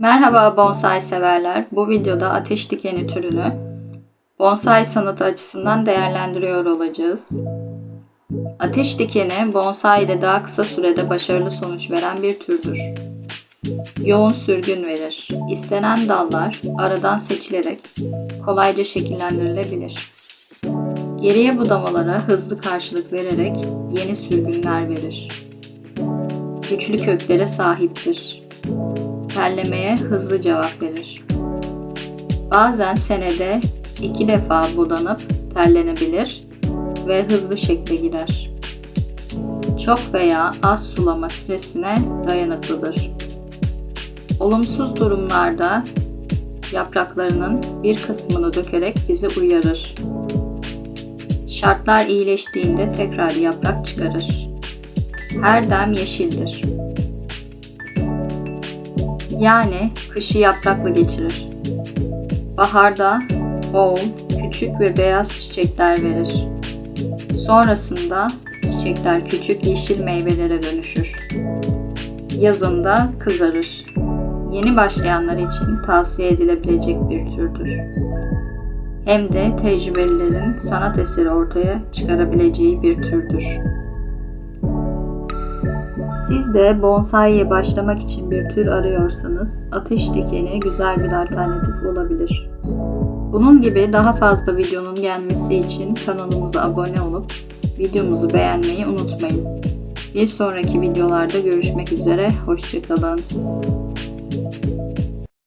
Merhaba bonsai severler. Bu videoda ateş dikeni türünü bonsai sanatı açısından değerlendiriyor olacağız. Ateş dikeni bonsaide daha kısa sürede başarılı sonuç veren bir türdür. Yoğun sürgün verir. İstenen dallar aradan seçilerek kolayca şekillendirilebilir. Geriye budamalara hızlı karşılık vererek yeni sürgünler verir. Güçlü köklere sahiptir terlemeye hızlı cevap verir. Bazen senede iki defa budanıp terlenebilir ve hızlı şekle girer. Çok veya az sulama stresine dayanıklıdır. Olumsuz durumlarda yapraklarının bir kısmını dökerek bizi uyarır. Şartlar iyileştiğinde tekrar yaprak çıkarır. Her dem yeşildir. Yani kışı yaprakla geçirir. Baharda bol, küçük ve beyaz çiçekler verir. Sonrasında çiçekler küçük yeşil meyvelere dönüşür. Yazında kızarır. Yeni başlayanlar için tavsiye edilebilecek bir türdür. Hem de tecrübelilerin sanat eseri ortaya çıkarabileceği bir türdür. Siz de bonsaiye başlamak için bir tür arıyorsanız ateş dikeni güzel bir alternatif olabilir. Bunun gibi daha fazla videonun gelmesi için kanalımıza abone olup videomuzu beğenmeyi unutmayın. Bir sonraki videolarda görüşmek üzere, hoşçakalın.